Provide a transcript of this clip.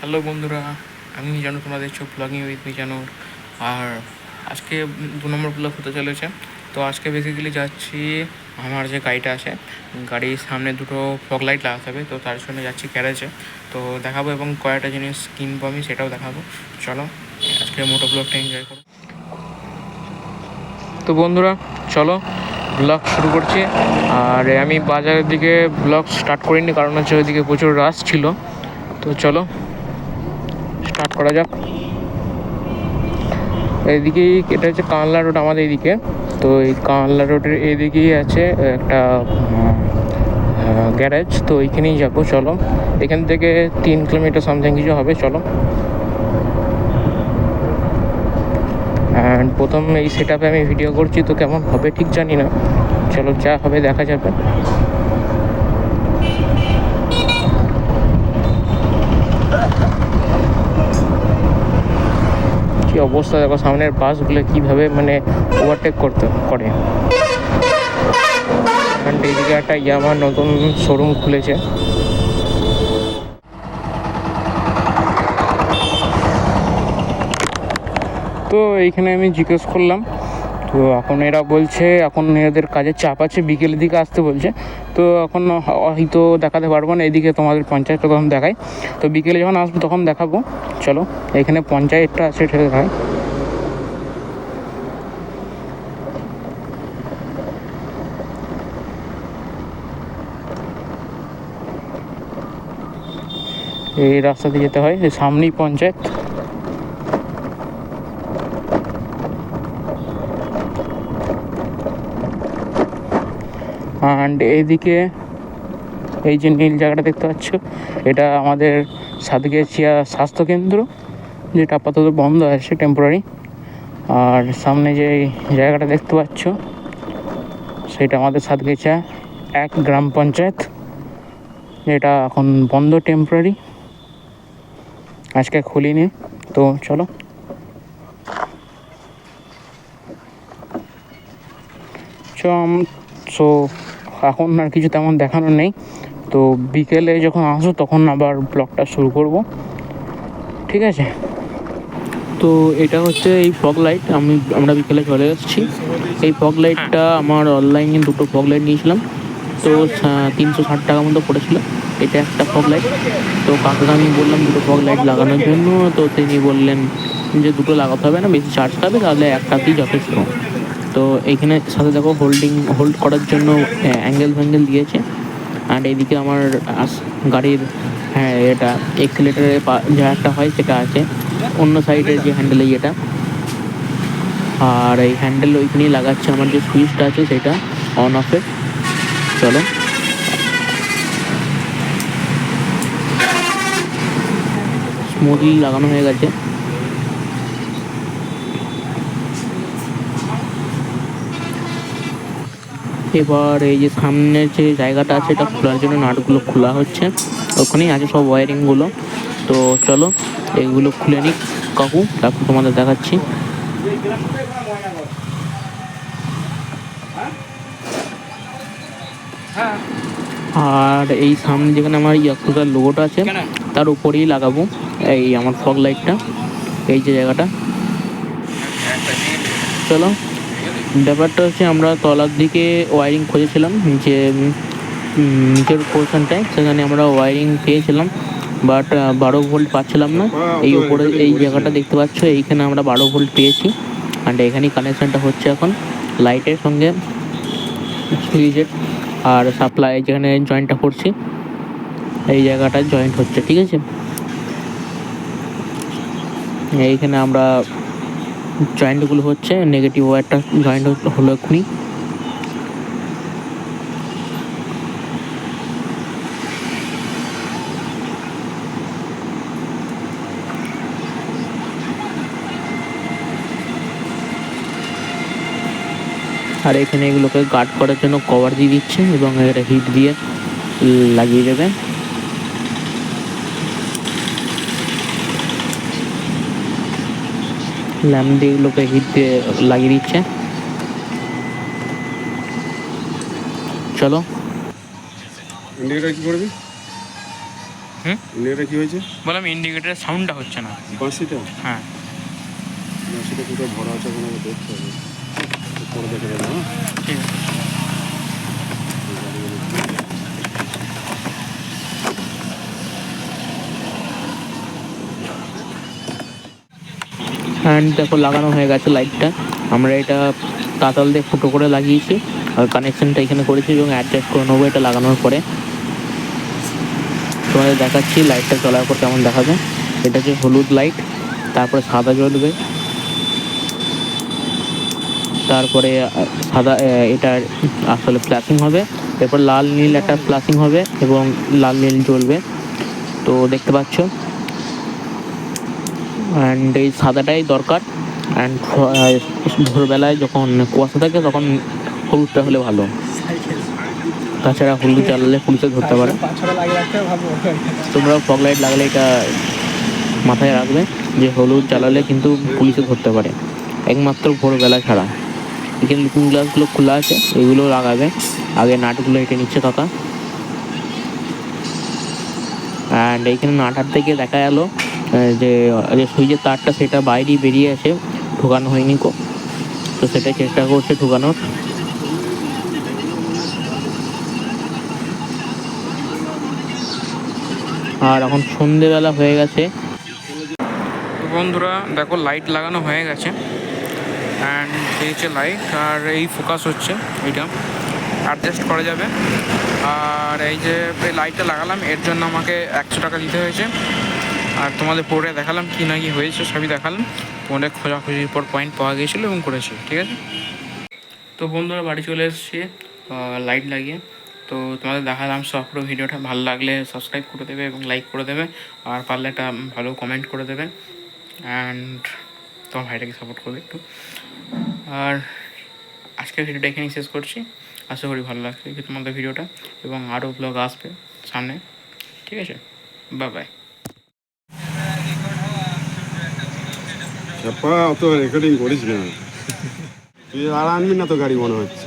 Hello বন্ধুরা, আমি জানো তোমরা দেখছ ব্লগিং উইথ মিজানুর। আর আজকে দু নম্বর ব্লগ হতে চলেছে। তো আজকে বেসিক্যালি যাচ্ছি, আমার যে গাড়িটা আছে, গাড়ির সামনে দুটো ফগ লাইট লাগাতে হবে, তো তার জন্য যাচ্ছি গ্যারেজে তো দেখাবো এবং কয়েকটা জিনিস কিনবো আমি সেটাও দেখাবো। চলো আজকে মোটো ব্লগটা এনজয় করো। তো বন্ধুরা, চলো ব্লগ শুরু করছি। আর আমি বাজারের দিকে ব্লগ স্টার্ট করিনি, কারণ হচ্ছে ওইদিকে প্রচুর রাশ ছিল। তো চলো স্টার্ট করা যাক। এইদিকেই এটা হচ্ছে কানলা রোড আমাদের এদিকে তো এই কানলা রোডের এদিকেই আছে একটা গ্যারেজ। তো এইখানেই যাব, চলো। এখান থেকে তিন কিলোমিটার সামথিং কিছু হবে, চলো। অ্যান্ড প্রথম এই সেট আমি ভিডিও করছি, তো কেমন হবে ঠিক জানি না। চলো, যা হবে দেখা যাবে। অবস্থা, দেখো সামনের বাসগুলো কীভাবে মানে ওভারটেক করতে, করে। অ্যান্ড এইদিকে একটা ইয়ামার নতুন শোরুম খুলেছে। তো এইখানে আমি জিজ্ঞেস করলাম তো এখন এরা বলছে, এখন এদের কাজের চাপ আছে, বিকেলের দিকে আসতে বলছে। তো এখন হয়তো দেখাতে পারব না, এদিকে তোমাদের পঞ্চায়েতটা তখন দেখাই। তো বিকেলে যখন আসব তখন দেখাবো। চলো, এখানে পঞ্চায়েতটা আছে, সেটা দেখায় এই রাস্তা দিয়ে যেতে হয় সামনেই পঞ্চায়েত। অ্যান্ড এইদিকে এই যে নীল জায়গাটা দেখতে পাচ্ছ, এটা আমাদের সাতগেছিয়া স্বাস্থ্যকেন্দ্র যেটা আপাতত বন্ধ আছে টেম্পোরারি আর সামনে যে জায়গাটা দেখতে পাচ্ছ, সেটা আমাদের সাতগেছিয়া এক গ্রাম পঞ্চায়েত, যেটা এখন বন্ধ টেম্পোরারি আজকে খুলিনি, তো চলো। সো সো এখন আর কিছু তেমন দেখানো নেই। তো বিকেলে যখন আসো তখন আবার ব্লগটা শুরু করব। ঠিক আছে? তো এটা হচ্ছে এই ফগ লাইট আমি, আমরা বিকেলে চলে এসেছি। এই ফগ লাইটটা আমার অনলাইনে দুটো ফগ লাইট নিয়েছিলাম। তো তিনশো ষাট টাকা মতো পড়েছিল। এটা একটা ফগ লাইট তো কাকুকে আমি বললাম, দুটো ফগ লাইট লাগানোর জন্য। তো তিনি বললেন যে, দুটো লাগাতে হবে না, বেশি চার্জ খাবে, তাহলে একটাতেই যথেষ্ট। তো এইখানে সাথে দেখো হোল্ডিং হোল্ড করার জন্য অ্যাঙ্গেল ফ্যাঙ্গেল দিয়েছে। আর এইদিকে আমার গাড়ির হ্যাঁ এটা এক্সিলেটারের যা একটা হয় সেটা আছে। অন্য সাইডের যে হ্যান্ডেল এটা। আর এই হ্যান্ডেল ওইখানেই লাগাচ্ছে আমার যে সুইচটা আছে সেটা অন অফের চলো। স্মুথলি লাগানো হয়ে গেছে। এবার এই যে সামনের যে জায়গাটা আছে এটা খোলার জন্য নাটগুলো খোলা হচ্ছে। ওখানেই আছে সব ওয়ারিংগুলো তো চলো এইগুলো খুলে নিক কাকু তারপর তোমাদের দেখাচ্ছি। আর এই সামনে যেখানে আমার ইয়াকুজার লোগোটা আছে তার উপরেই লাগাবো এই আমার ফগ লাইটটা এই যে জায়গাটা। চলো। ব্যাপারটা হচ্ছে আমরা তলার দিকে ওয়ারিং খুঁজেছিলাম যে নিচের পোর্শনটায় সেখানে আমরা ওয়ারিং পেয়েছিলাম বাট বারো ভোল্ট পাচ্ছিলাম না। এই উপরে এই জায়গাটা দেখতে পাচ্ছ, এইখানে আমরা বারো ভোল্ট পেয়েছি অ্যান্ড এখানেই কানেকশানটা হচ্ছে এখন লাইটের সঙ্গে সুইচের আর সাপ্লাই যেখানে জয়েন্টটা করছি, এই জায়গাটা জয়েন্ট হচ্ছে, ঠিক আছে? এইখানে আমরা জয়েন্টগুলো হচ্ছে নেগেটিভ ওয়্যারটা জয়েন্ট হলো এক্ষুনি। আর এখানে এগুলোকে গার্ড করার জন্য কভার দিয়ে দিচ্ছে এবং এটা হিট দিয়ে লাগিয়ে দেবে। ল্যাম্প দিয়ে এগুলোকে হিট দিয়ে লাগিয়ে দিচ্ছে। চলো। ইন্ডিকেটার কি করবি হুম? ইন্ডিকেটার কি হয়েছে? বললাম ইন্ডিকেটারের সাউন্ডটা হচ্ছে না। বাঁশিটা হ্যাঁ। বাসিটা কোথাও ভরা আছে কোনো দেখতে হবে পরে দেখে দেবো হ্যাঁ? ঠিক আছে। হ্যান্ড দেখো লাগানো হয়ে গেছে লাইটটা। আমরা এটা তাতাল দিয়ে ফুটো করে লাগিয়েছি আর কানেকশনটা এখানে করেছি এবং অ্যাডজাস্ট করে নেব এটা লাগানোর পরে। তোমাদের দেখাচ্ছি লাইটটা চলার পর কেমন দেখাবে। এটা হচ্ছে হলুদ লাইট তারপরে সাদা জ্বলবে তারপরে সাদা এটার আসলে ফ্ল্যাশিং হবে। এরপর লাল নীল একটা ফ্ল্যাশিং হবে এবং লাল নীল জ্বলবে। তো দেখতে পাচ্ছ? অ্যান্ড এই সাদাটাই দরকার। অ্যান্ড ভোরবেলায় যখন কুয়াশা থাকে, তখন হলুদটা হলে ভালো। তাছাড়া হলুদ জ্বালালে পুলিশে ধরতে পারে। তোমরা ফগ লাইট লাগালে এটা মাথায় রাখবে যে হলুদ জ্বালালে কিন্তু পুলিশে ধরতে পারে। একমাত্র ভোরবেলা ছাড়া। এখানে লুকিং গ্লাসগুলো খোলা আছে, এগুলো লাগাবে। আগে নাটগুলো হেঁটে নিচ্ছে কাকা। অ্যান্ড এইখানে নাটার থেকে দেখা গেল যে যে সুইচের তারটা সেটা বাইরেই বেরিয়ে আছে ঢোকানো হয়নি কো। তো সেটাই চেষ্টা করছে ঢোকানোর। আর এখন সন্ধেবেলা হয়ে গেছে। বন্ধুরা, দেখো লাইট লাগানো হয়ে গেছে। অ্যান্ড হচ্ছে লাইট আর এই ফোকাস হচ্ছে এইটা অ্যাডজাস্ট করা যাবে। আর এই যে লাইটটা লাগালাম, এর জন্য আমাকে একশো টাকা দিতে হয়েছে। আর তোমাদের পরে দেখালাম, কি না কি হয়েছে সবই দেখালাম। তোমাদের খোঁজাখুঁজির পর পয়েন্ট পাওয়া গিয়েছিল এবং করেছি, ঠিক আছে? তো বন্ধুরা, বাড়ি চলে এসেছি লাইট লাগিয়ে। তো তোমাদের দেখালাম সব পুরো ভিডিওটা, ভালো লাগলে সাবস্ক্রাইব করে দেবে এবং লাইক করে দেবে, আর পারলে একটা ভালো কমেন্ট করে দেবে। অ্যান্ড তোমার ভাইটাকে সাপোর্ট করবে একটু। আর আজকের ভিডিওটা এখানেই শেষ করছি। আশা করি ভালো লাগছে তোমাদের ভিডিওটা, এবং আরও ব্লগ আসবে সামনে, ঠিক আছে? বাই বাই চাপা অত রেকর্ডিং করিস না। তুই আর আনবি না তো গাড়ি মনে হচ্ছে।